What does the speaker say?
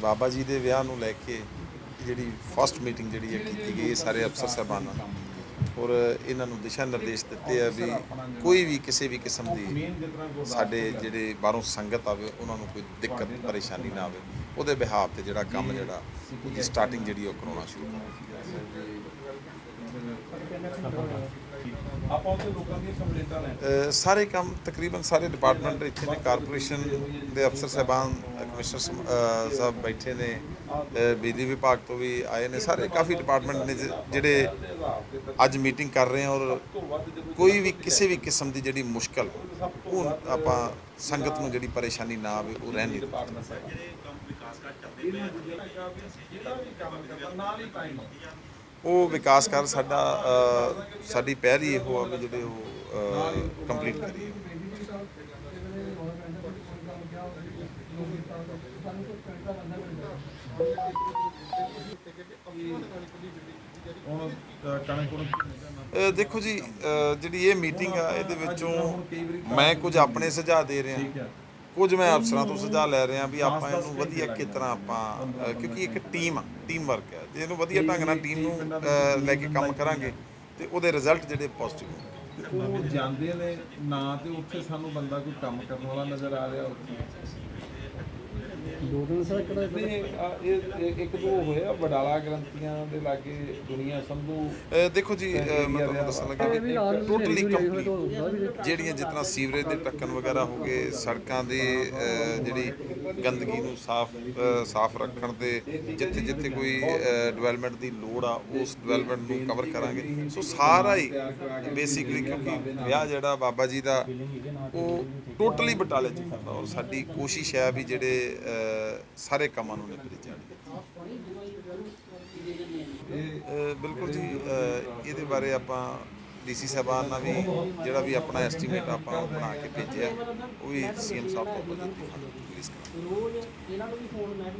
ਬਾਬਾ ਜੀ ਦੇ ਵਿਆਹ ਨੂੰ ਲੈ ਕੇ ਜਿਹੜੀ ਫਸਟ ਮੀਟਿੰਗ ਜਿਹੜੀ ਹੈ ਕੀਤੀ ਗਈ ਹੈ ਸਾਰੇ ਅਫਸਰ ਸਾਹਿਬਾਨਾਂ ਨਾਲ। ਔਰ ਇਹਨਾਂ ਨੂੰ ਦਿਸ਼ਾ ਨਿਰਦੇਸ਼ ਦਿੱਤੇ ਆ ਵੀ ਕੋਈ ਵੀ ਕਿਸੇ ਵੀ ਕਿਸਮ ਦੀ ਸਾਡੇ ਜਿਹੜੇ ਬਾਹਰੋਂ ਸੰਗਤ ਆਵੇ, ਉਹਨਾਂ ਨੂੰ ਕੋਈ ਦਿੱਕਤ, ਪਰੇਸ਼ਾਨੀ ਨਾ ਆਵੇ। ਉਹਦੇ ਬਿਹਾਫ ਤੇ ਜਿਹੜਾ ਕੰਮ ਜਿਹੜਾ, ਉਹਦੀ ਸਟਾਰਟਿੰਗ ਜਿਹੜੀ ਉਹ ਕਰਾਉਣਾ ਸ਼ੁਰੂ ਕਰਾਂਗੇ ਆਪਾਂ ਉਹਦੇ ਲੋਕਾਂ ਦੀਆਂ ਕੰਪਲੇਂਟਾਂ ਲੈ ਅ, ਸਾਰੇ ਕੰਮ ਤਕਰੀਬਨ ਸਾਰੇ ਡਿਪਾਰਟਮੈਂਟ ਇੱਥੇ ਨੇ ਕਾਰਪੋਰੇਸ਼ਨ ਦੇ ਅਫਸਰ ਸਾਹਿਬਾਨ ਕਮਿਸ਼ਨਰ ਸਾਹਿਬ ਬੈਠੇ ਨੇ ਬਿਜਲੀ ਵਿਭਾਗ ਤੋਂ ਵੀ ਆਏ ਨੇ ਸਾਰੇ ਕਾਫੀ ਡਿਪਾਰਟਮੈਂਟ ਨੇ ਜਿਹੜੇ ਅੱਜ ਮੀਟਿੰਗ ਕਰ ਰਹੇ ਆ ਔਰ ਕੋਈ ਵੀ ਕਿਸੇ ਵੀ ਕਿਸਮ ਦੀ ਜਿਹੜੀ ਮੁਸ਼ਕਲ ਉਹ ਆਪਾਂ ਸੰਗਤ ਨੂੰ ਜਿਹੜੀ ਪਰੇਸ਼ਾਨੀ ਨਾ ਆਵੇ ਉਹ ਰਹਿਣ ਨਹੀਂ ਦਿੱਤੀ ਜਿਹੜਾ ਵੀ ਕੰਮ ਕਰਦਾ ਨਾਲ ਹੀ ਟਾਈਮ ਉਹ ਵਿਕਾਸ ਕਰ ਸਾਡਾ ਸਾਡੀ ਪਹਿਲ ਹੀ ਇਹੋ ਆ ਵੀ ਜਿਹੜੇ ਉਹ ਕੰਪਲੀਟ ਕਰੀਏ ਦੇਖੋ ਜੀ ਜਿਹੜੀ ਇਹ ਮੀਟਿੰਗ ਆ ਇਹਦੇ ਵਿੱਚੋਂ ਮੈਂ ਕੁਝ ਆਪਣੇ ਸੁਝਾਅ ਦੇ ਰਿਹਾ। ਕੁਝ ਮੈਂ ਅਫਸਰਾਂ ਤੋਂ ਸੁਝਾਅ ਲੈ ਰਿਹਾ ਵੀ ਆਪਾਂ ਇਹਨੂੰ ਵਧੀਆ ਕਿਸ ਤਰ੍ਹਾਂ ਆਪਾਂ ਕਿਉਂਕਿ ਇੱਕ ਟੀਮ ਆ ਟੀਮ ਵਰਕ ਹੈ। ਜੇ ਇਹਨੂੰ ਵਧੀਆ ਢੰਗ ਨਾਲ ਟੀਮ ਨੂੰ ਲੈ ਕੇ ਕੰਮ ਕਰਾਂਗੇ ਤੇ ਉਹਦੇ ਰਿਜ਼ਲਟ ਜਿਹੜੇ ਪੋਜ਼ਿਟਿਵ ਹੋਣਗੇ। ਉਹ ਜਾਂਦੇ ਨੇ ਨਾ ਤੇ ਉੱਥੇ ਸਾਨੂੰ ਬੰਦਾ ਕੋਈ ਕੰਮ ਕਰਨ ਵਾਲਾ ਨਜ਼ਰ ਆ ਰਿਹਾ ਉੱਥੇ ਦੋ ਦਿਨ ਸਰ ਕਿਹੜਾ ਨਹੀਂ ਆ, ਇਹ ਇੱਕ ਦੋ ਹੋਇਆ ਵਡਾਲਾ ਗ੍ਰੰਥੀਆਂ ਦੇ ਲਾਗੇ ਦੁਨੀਆ ਸੰਧੂ ਅ, ਦੇਖੋ ਜੀ ਅ, ਮੈਂ ਤੁਹਾਨੂੰ ਦੱਸਣ ਲੱਗਾ ਵੀ ਟੋਟਲੀ ਕੰਪਲੀਟ ਜਿਹੜੀਆਂ ਜਿਤਨਾ ਸੀਵਰੇਜ ਦੇ ਟੱਕਣ ਵਗੈਰਾ ਹੋ ਗਏ ਸੜਕਾਂ ਦੇ ਅ, ਜਿਹੜੀ ਗੰਦਗੀ ਨੂੰ ਸਾਫ਼ ਅ, ਸਾਫ਼ ਰੱਖਣ ਤੇ ਜਿੱਥੇ ਜਿੱਥੇ ਕੋਈ ਡਿਵੈਲਪਮੈਂਟ ਦੀ ਲੋੜ ਆ ਉਸ ਡਿਵੈਲਪਮੈਂਟ ਨੂੰ ਕਵਰ ਕਰਾਂਗੇ। ਸੋ ਸਾਰਾ ਹੀ ਬੇਸਿਕਲੀ ਕਿਉਂਕਿ ਵਿਆਹ ਜਿਹੜਾ ਬਾਬਾ ਜੀ ਦਾ ਉਹ ਟੋਟਲੀ ਬਟਾਲੇ ਚ ਹੁੰਦਾ। ਔਰ ਸਾਡੀ ਕੋਸ਼ਿਸ਼ ਹੈ ਵੀ ਜਿਹੜੇ ਸਾਰੇ ਕੰਮਾਂ ਨੂੰ ਨਿਪਟ ਜਾਣ। ਅ, ਬਿਲਕੁਲ ਜੀ ਇਹਦੇ ਬਾਰੇ ਆਪਾਂ ਡੀਸੀ ਸਾਹਿਬਾਨ ਨਾਲ ਵੀ ਜਿਹੜਾ ਵੀ ਆਪਣਾ ਐਸਟੀਮੇਟ ਆਪਾਂ ਬਣਾ ਕੇ ਭੇਜਿਆ ਉਹ ਵੀ ਸੀਐਮ ਸਾਹਿਬ ਤੋਂ ਆਪਾਂ ਜਲਦੀ ਫੰਡ